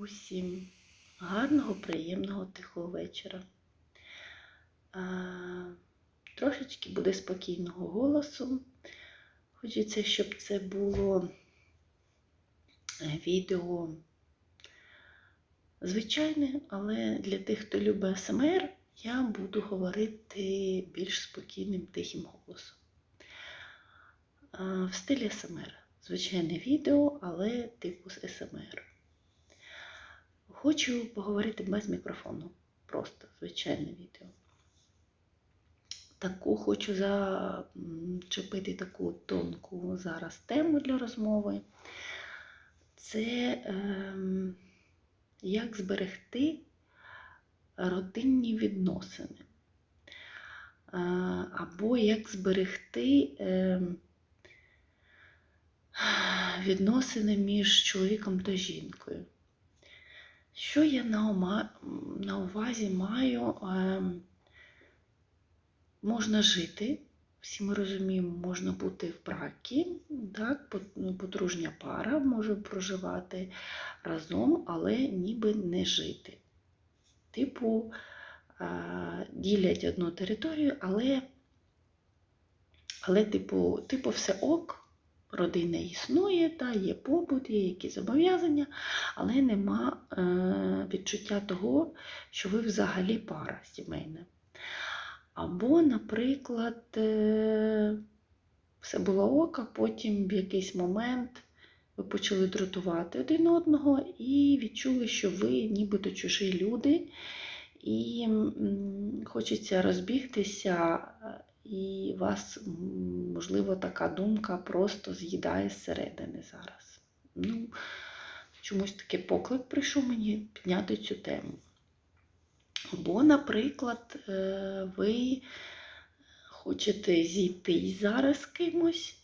Усім гарного, приємного, тихого вечора. А, трошечки буде спокійного голосу. Хочеться, щоб це було е, відео звичайне, але для тих, хто любить СМР, я буду говорити більш спокійним, тихим голосом. В стилі СМР. Звичайне відео, але типу з СМР. Хочу поговорити без мікрофону. Просто звичайне відео. Таку хочу зачепити таку тонку зараз тему для розмови. Це ем, як зберегти родинні відносини. Е, або як зберегти ем, відносини між чоловіком та жінкою. Що я на, ума, на увазі маю? Ем, можна жити, всі ми розуміємо, можна бути в бракі, так, подружня пара може проживати разом, але ніби не жити. Типу, е, ділять одну територію, але, але типу, типу, все ок, родина існує, та, є побут, є якісь зобов'язання, але нема е, відчуття того, що ви взагалі пара сімейна. Або, наприклад, е, все було ок, а потім в якийсь момент ви почали дратувати один одного і відчули, що ви нібито чужі люди, і м, хочеться розбігтися, і вас, можливо, така думка просто з'їдає зсередини зараз. Ну, чомусь такий поклик прийшов мені підняти цю тему. Або, наприклад, е, ви хочете зійти зараз кимось.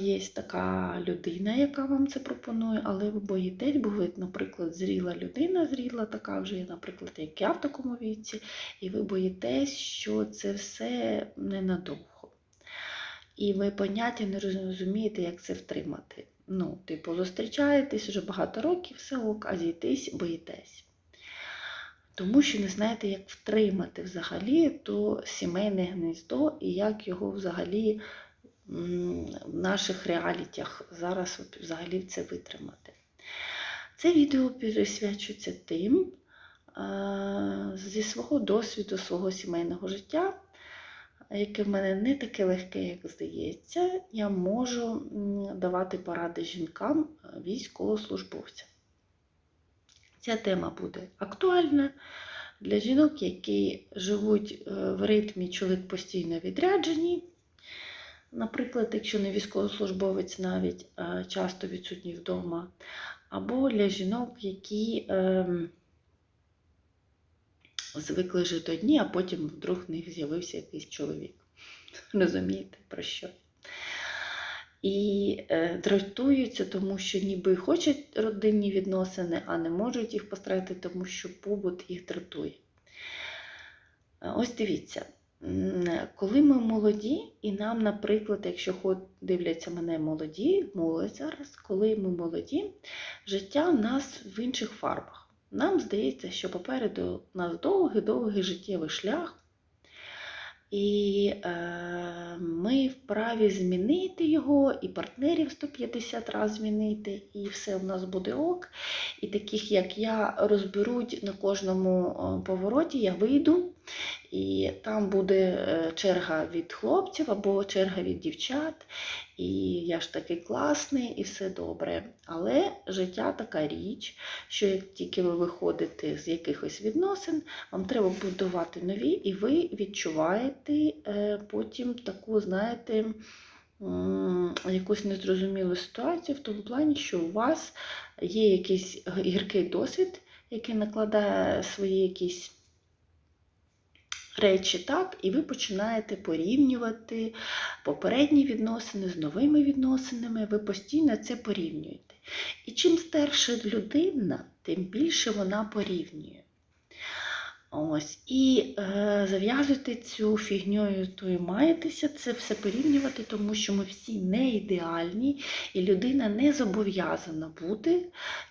Є така людина, яка вам це пропонує, але ви боїтесь, бо ви, наприклад, зріла людина, зріла така вже, наприклад, як я в такому віці, і ви боїтесь, що це все ненадовго. І ви поняття не розумієте, як це втримати. Ну, типу, зустрічаєтесь вже багато років, все ок, а зійтись боїтесь. Тому що не знаєте, як втримати взагалі то сімейне гніздо і як його взагалі в наших реалітях зараз взагалі це витримати. Це відео присвячується тим, е, зі свого досвіду, свого сімейного життя, яке в мене не таке легке, як здається, я можу давати поради жінкам, е, військовослужбовцям. Ця тема буде актуальна для жінок, які живуть е, в ритмі чоловік постійно відряджені. Наприклад, якщо не військовослужбовець навіть е, часто відсутній вдома, або для жінок, які ем, звикли жити одні, а потім вдруг в них з'явився якийсь чоловік. Розумієте, про що? І е, дратуються, тому що ніби хочуть родинні відносини, а не можуть їх построїти, тому що побут їх дратує. Е, Ось дивіться, коли ми молоді, і нам, наприклад, якщо дивляться мене молоді, молодь зараз, коли ми молоді, життя в нас в інших фарбах. Нам здається, що попереду у нас довгий-довгий життєвий шлях. І е, ми вправі змінити його, і партнерів 150 разів змінити, і все в нас буде ок. І таких, як я, розберуть на кожному е, повороті, я вийду, і там буде е, черга від хлопців або черга від дівчат. І я ж такий класний, і все добре. Але життя така річ, що як тільки ви виходите з якихось відносин, вам треба будувати нові, і ви відчуваєте е, потім таку, знаєте, якусь незрозумілу ситуацію в тому плані, що у вас є якийсь гіркий досвід, який накладає свої якісь речі, так, і ви починаєте порівнювати попередні відносини з новими відносинами, ви постійно це порівнюєте. І чим старша людина, тим більше вона порівнює. Ось, і е, зав'язуйте цю фігньою, тою маєтеся, це все порівнювати, тому що ми всі не ідеальні, і людина не зобов'язана бути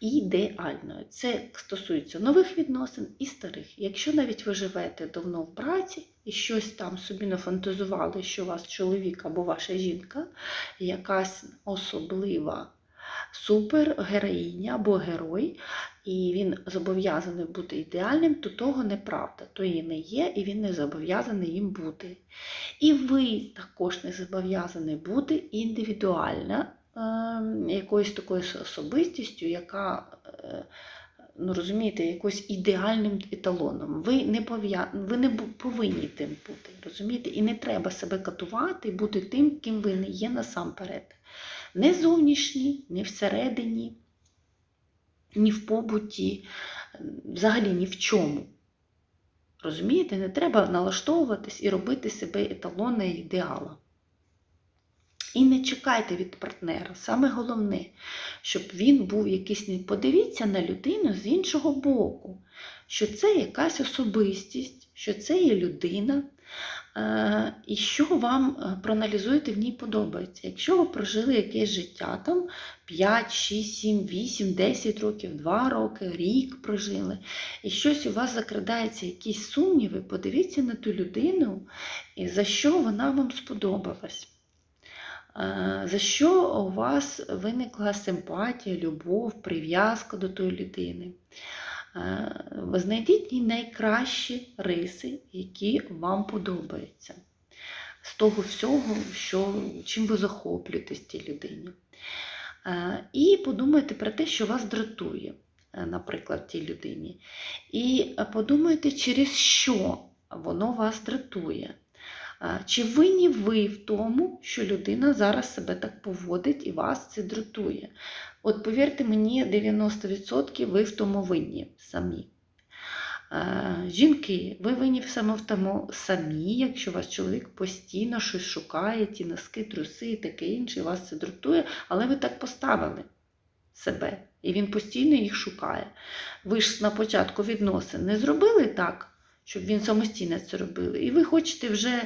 ідеальною. Це стосується нових відносин і старих. Якщо навіть ви живете давно в праці і щось там собі нафантазували, що у вас чоловік або ваша жінка, якась особлива супергероїня або герой, і він зобов'язаний бути ідеальним, то того неправда. То і не є, і він не зобов'язаний їм бути. І ви також не зобов'язані бути індивідуально е, якоюсь такою особистістю, яка. е, Ну, розумієте, якось ідеальним еталоном. Ви не, ви не повинні тим бути. Розумієте? І не треба себе катувати, бути тим, ким ви не є насамперед. Не зовнішні, не всередині, ні в побуті, взагалі ні в чому. Розумієте, не треба налаштовуватись і робити себе еталоном ідеала. І не чекайте від партнера. Саме головне, щоб він був якийсь подивіться на людину з іншого боку, що це якась особистість, що це є людина, і що вам е, проаналізуєте в ній подобається. Якщо ви прожили якесь життя, там 5, 6, 7, 8, 10 років, 2 роки, рік прожили, і щось у вас закрадається, якісь сумніви, подивіться на ту людину, і за що вона вам сподобалась. Е, За що у вас виникла симпатія, любов, прив'язка до тої людини? Е, знайдіть найкращі риси, які вам подобаються. З того всього, що, чим ви захоплюєтесь тій людині. Е, І подумайте про те, що вас дратує, е, наприклад, тій людині. І подумайте, через що воно вас дратує. Чи винні ви в тому, що людина зараз себе так поводить і вас це дратує? От повірте мені, 90% ви в тому винні самі. Жінки, ви винні саме в тому самі, якщо ваш чоловік постійно щось шукає, ті носки, труси і таке інше, і вас це дратує, але ви так поставили себе, і він постійно їх шукає. Ви ж на початку відносин не зробили так, щоб він самостійно це робив. І ви хочете вже,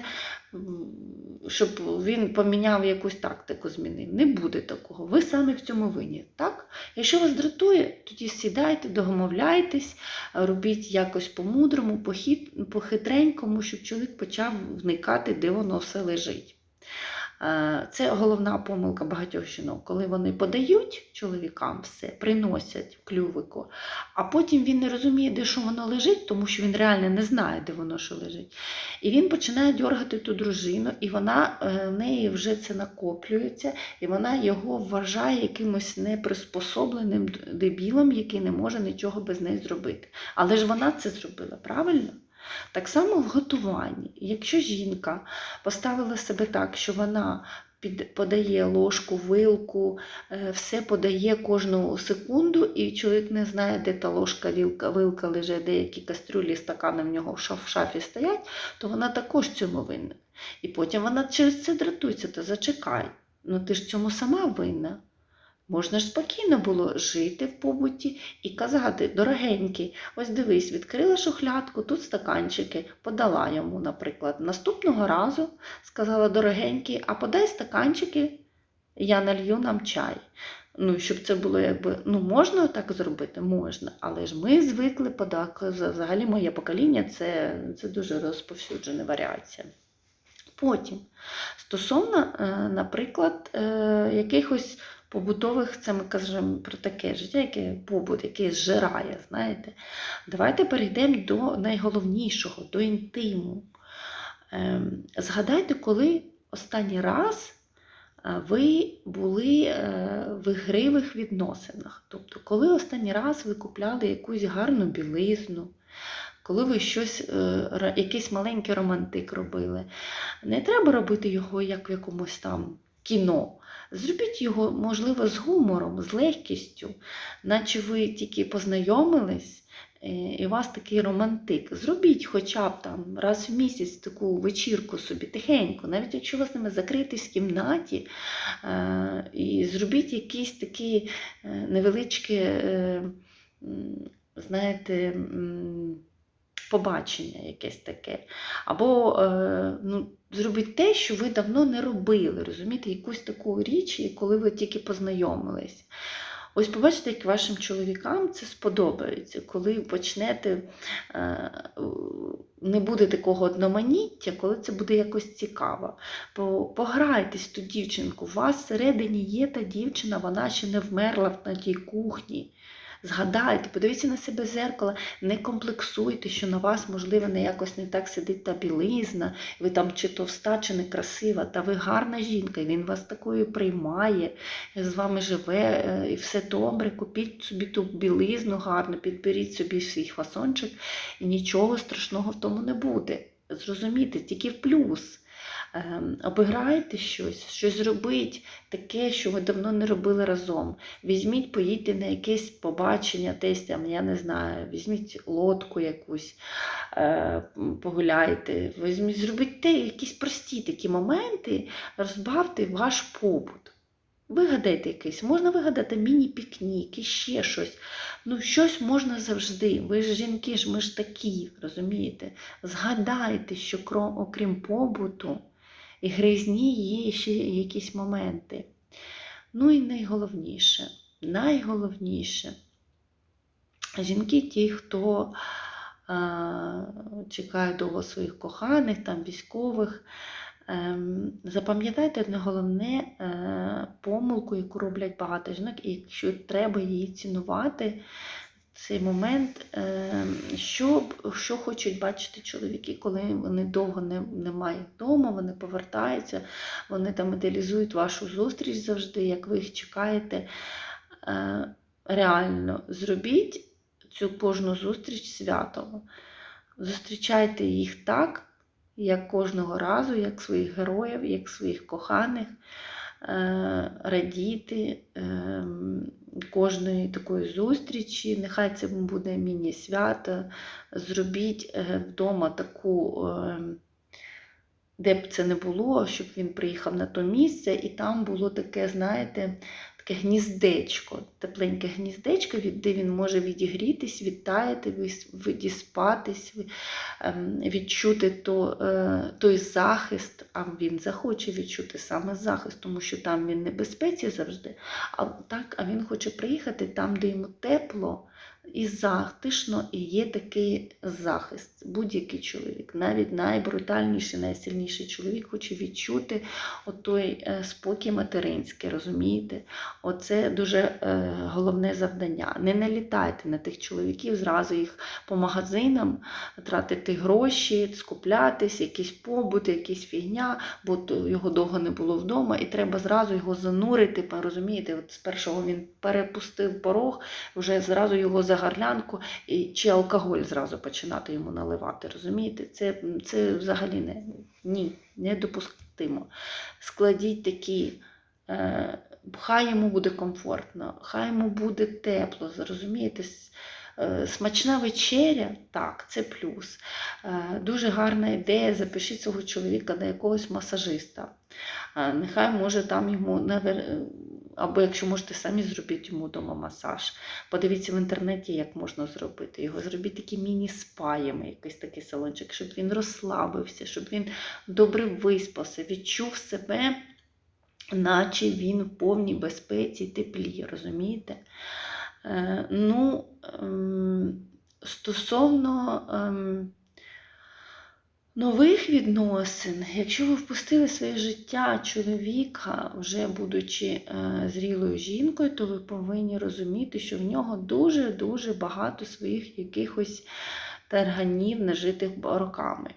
щоб він поміняв якусь тактику, змінив. Не буде такого. Ви самі в цьому винні. Так? Якщо вас дратує, тоді сідайте, домовляйтесь, робіть якось по-мудрому, по-хитренькому, щоб чоловік почав вникати, де воно все лежить. Е, Це головна помилка багатьох жінок, коли вони подають чоловікам все, приносять клювику, а потім він не розуміє, де що воно лежить, тому що він реально не знає, де воно що лежить. І він починає дергати ту дружину, і вона е, в неї вже це накоплюється, і вона його вважає якимось неприспособленим дебілом, який не може нічого без неї зробити. Але ж вона це зробила, правильно? Так само в готуванні. Якщо жінка поставила себе так, що вона подає ложку, вилку, е, все подає кожну секунду, і чоловік не знає, де та ложка, вілка, вилка лежить, деякі кастрюлі, стакани в нього в шафі стоять, то вона також цьому винна. І потім вона через це дратується, то зачекай. Ну ти ж цьому сама винна. Можна ж спокійно було жити в побуті і казати, дорогенький, ось дивись, відкрила шухлядку, тут стаканчики, подала йому, наприклад. Наступного разу сказала дорогенький, а подай стаканчики, я налью нам чай. Ну, щоб це було якби, ну можна так зробити? Можна, але ж ми звикли подак. Взагалі моє покоління це, це дуже розповсюджена варіація. Потім, стосовно, е, наприклад, е, якихось побутових, це ми кажемо про таке життя, яке побут, яке зжирає, знаєте. Давайте перейдемо до найголовнішого, до інтиму. Ем, Згадайте, коли останній раз е, ви були е, в ігривих відносинах. Тобто, коли останній раз ви купляли якусь гарну білизну, коли ви щось, е, якийсь маленький романтик робили. Не треба робити його як в якомусь там кіно. Зробіть його, можливо, з гумором, з легкістю, наче ви тільки познайомились, е, і у вас такий романтик. Зробіть хоча б там раз в місяць таку вечірку собі тихенько, навіть якщо ви з ними закритись в кімнаті, е, і зробіть якийсь такий е, невеличкий, е, знаєте, побачення якесь таке. Або е, ну, зробити те, що ви давно не робили. Розумієте, якусь таку річ, коли ви тільки познайомились. Ось побачите, як вашим чоловікам це сподобається, коли почнете, е, не буде такого одноманіття, коли це буде якось цікаво. По- Пограйтесь ту дівчинку, у вас всередині є та дівчина, вона ще не вмерла на тій кухні. Згадайте, подивіться на себе зеркало, не комплексуйте, що на вас, можливо, не якось не так сидить та білизна, ви там чи товста, чи некрасива, та ви гарна жінка, і він вас такою приймає, з вами живе, е, і все добре. Купіть собі ту білизну гарну, підберіть собі свій фасончик, і нічого страшного в тому не буде. Зрозумійте, тільки в плюс. Ем, Обіграйте щось, щось зробіть таке, що ви давно не робили разом. Візьміть, поїдьте на якесь побачення, десь там, я не знаю, візьміть лодку якусь, е, погуляйте, візьміть, зробіть те, якісь прості такі моменти, розбавте ваш побут. Вигадайте якийсь, можна вигадати міні-пікнік і ще щось. Ну, щось можна завжди. Ви ж жінки ж, ми ж такі, розумієте? Згадайте, що окрім побуту і гризні є ще якісь моменти. Ну і найголовніше, найголовніше, жінки ті, хто а, чекає довго своїх коханих, там військових. Ем, Запам'ятайте одне головне е, помилку, яку роблять багато жінок, і якщо треба її цінувати, цей момент, е, що, що хочуть бачити чоловіки, коли вони довго не, немає вдома, вони повертаються, вони там ідеалізують вашу зустріч завжди, як ви їх чекаєте. Е, Реально зробіть цю кожну зустріч святом. Зустрічайте їх так, як кожного разу, як своїх героїв, як своїх коханих, радіти е, кожної такої зустрічі. Нехай це буде міні-свято. Зробіть е, вдома таку, е, де б це не було, щоб він приїхав на то місце, і там було таке, знаєте, таке гніздечко, тепленьке гніздечко, де він може відігрітись, відтаяти, вис- відіспатись, ем, відчути то, е, той захист, а він захоче відчути саме захист, тому що там він в небезпеці завжди. А так, а він хоче приїхати там, де йому тепло і затишно, і є такий захист. Будь-який чоловік, навіть найбрутальніший, найсильніший чоловік хоче відчути отой е, спокій материнський, розумієте? Оце дуже е, головне завдання. Не налітайте на тих чоловіків, зразу їх по магазинам тратити гроші, скуплятись, якийсь побут, якась фігня, бо його довго не було вдома, і треба зразу його занурити. Розумієте, от з першого він перепустив порог, вже зразу його за і, чи алкоголь зразу починати йому наливати. Розумієте? Це, це взагалі не ні, недопустимо. Складіть такі. Е, Хай йому буде комфортно, хай йому буде тепло, зрозумієте, е, смачна вечеря, так, це плюс. Е, Дуже гарна ідея, запишіть свого чоловіка на якогось масажиста. Е, Нехай може там йому або якщо можете самі зробіть йому вдома масаж. Подивіться в інтернеті, як можна зробити його. Зробіть такі міні-спаями, якийсь такий салончик, щоб він розслабився, щоб він добре виспався, відчув себе наче він в повній безпеці і теплі, розумієте? Е, ну, ем, стосовно ем, нових відносин, якщо ви впустили своє життя чоловіка, вже будучи е, зрілою жінкою, то ви повинні розуміти, що в нього дуже-дуже багато своїх якихось тарганів, нажитих роками.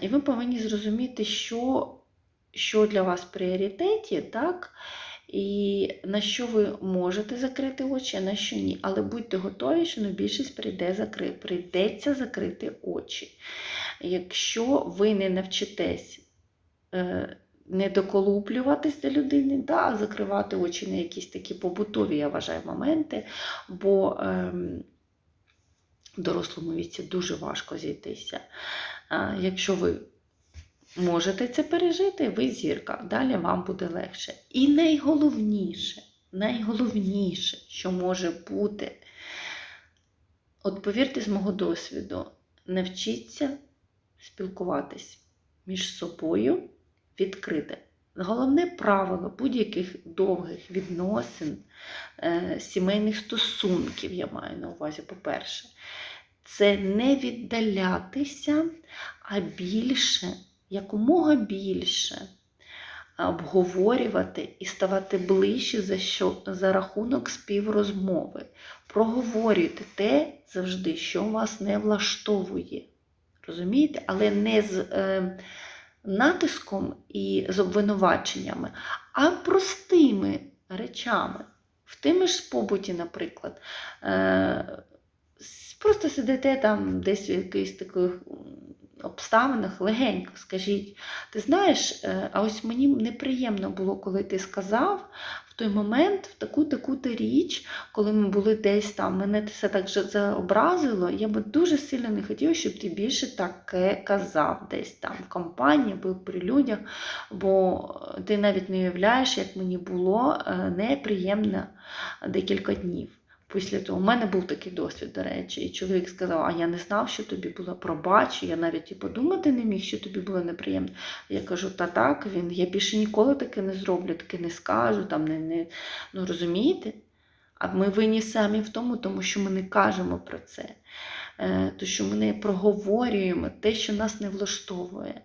І ви повинні зрозуміти, що що для вас в пріоритеті, так? І на що ви можете закрити очі, а на що ні. Але будьте готові, що на більшість прийде закри... прийдеться закрити очі. Якщо ви не навчитесь е, не доколуплюватись до людини, да, закривати очі на якісь такі побутові, я вважаю, моменти, бо ем, дорослому віці дуже важко зійтися. А, якщо ви можете це пережити, ви зірка, далі вам буде легше. І найголовніше, найголовніше, що може бути От повірте з мого досвіду, навчіться спілкуватись між собою відкрите. Головне правило будь-яких довгих відносин, е, сімейних стосунків, я маю на увазі, по-перше, це не віддалятися, а більше, якомога більше обговорювати і ставати ближче за, що, за рахунок співрозмови. Проговорюйте те завжди, що вас не влаштовує. Розумієте? Але не з е, натиском і з обвинуваченнями, а простими речами. В тими ж побуті, наприклад, е, просто сидите там десь в якихось таких обставинах легенько, скажіть, ти знаєш, е, а ось мені неприємно було, коли ти сказав в той момент в таку таку то річ, коли ми були десь там, мене це так заобразило. Я би дуже сильно не хотіла, щоб ти більше таке казав десь там в компанії або при людях, бо ти навіть не уявляєш, як мені було е, неприємно декілька днів. Після того, у мене був такий досвід, до речі, і чоловік сказав: А я не знав, що тобі було пробач, я навіть і подумати не міг, що тобі було неприємно. Я кажу, та так, він, я більше ніколи таке не зроблю, таке не скажу, там не, не ну розумієте? А ми винні самі в тому, тому що ми не кажемо про це, е, то що ми не проговорюємо те, що нас не влаштовує.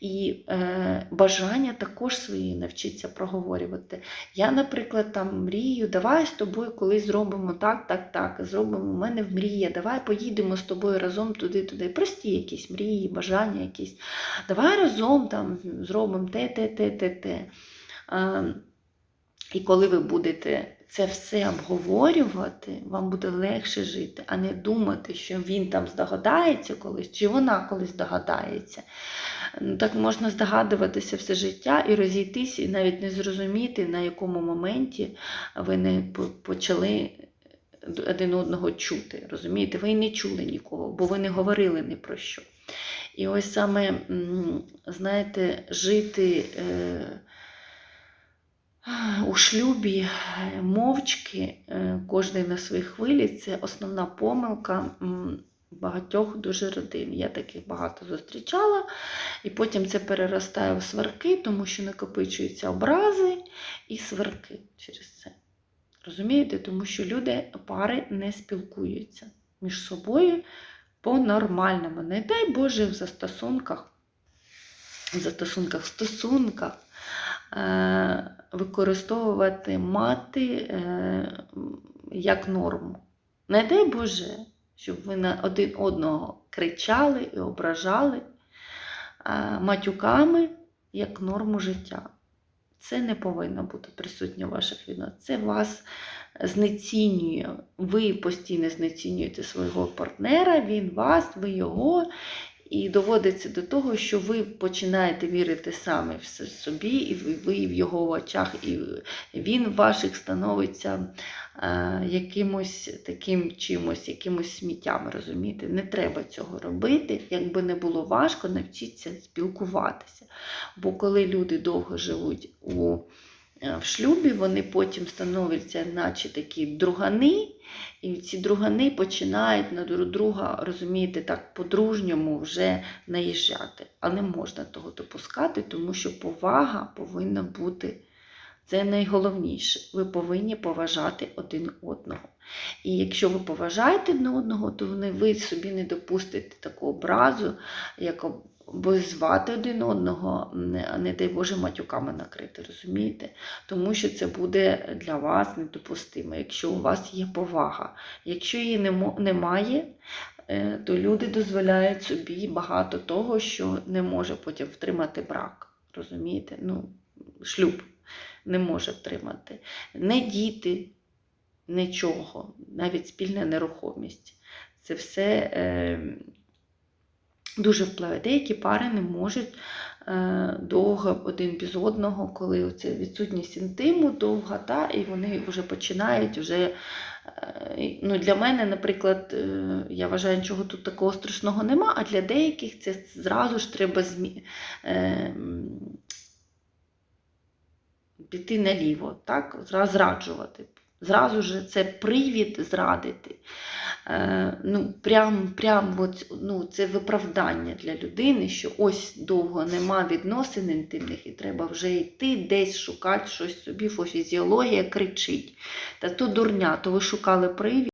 І е, бажання також свої навчитися проговорювати. Я, наприклад, там мрію, давай з тобою колись зробимо так, так, так. Зробимо, у мене в мрія, давай поїдемо з тобою разом туди-туди. Прості якісь мрії, бажання якісь. Давай разом там зробимо те, те, те, те, те. Е, і коли ви будете це все обговорювати, вам буде легше жити, а не думати, що він там здогадається колись, чи вона колись здогадається. Так можна здогадуватися все життя і розійтись, і навіть не зрозуміти, на якому моменті ви не почали один одного чути. Розумієте, ви не чули нікого, бо ви не говорили ні про що. І ось саме, знаєте, жити. Е, у шлюбі е, мовчки, е, кожен на своїй хвилі це основна помилка багатьох дуже родин. Я таких багато зустрічала, і потім це переростає в сварки, тому що накопичуються образи і сварки через це. Розумієте? Тому що люди, пари не спілкуються між собою по-нормальному. Не дай Боже в застосунках, в застосунках, в стосунках використовувати мати е, як норму. Не дай Боже, щоб ви на один одного кричали і ображали е, матюками як норму життя. Це не повинно бути присутнє в ваших відносинах. Це вас знецінює. Ви постійно знецінюєте свого партнера, він вас, ви його. І доводиться до того, що ви починаєте вірити саме в собі, і ви, в його очах, і він в ваших становиться е, якимось таким чимось, якимось сміттям, розумієте? Не треба цього робити. Якби не було важко, навчіться спілкуватися. Бо коли люди довго живуть у, в шлюбі, вони потім становляться, наче такі другани, і ці другани починають на друг друга, розумієте, так по-дружньому вже наїжджати. А не можна того допускати, тому що повага повинна бути. Це найголовніше. Ви повинні поважати один одного. І якщо ви поважаєте один одного, то ви собі не допустите таку образу, як обозвати один одного, не дай Боже матюками накрити, розумієте? Тому що це буде для вас недопустимо, якщо у вас є повага. Якщо її немає, е, то люди дозволяють собі багато того, що не може потім втримати брак. Розумієте? Ну, шлюб не може втримати. Не діти, нічого, навіть спільна нерухомість. Це все е, дуже впливає. Деякі пари не можуть е, довго один без одного, коли це відсутність інтиму довга, та, і вони вже починають вже. е, Ну, для мене, наприклад, е, я вважаю, нічого тут такого страшного нема, а для деяких це зразу ж треба змі... піти наліво, так? зраджувати. Зразу ж це привід зрадити. е, ну, прям, прям от, ну, це виправдання для людини, що ось довго нема відносин інтимних і треба вже йти десь шукати щось собі, бо фізіологія кричить. Та то дурня, то ви шукали привід.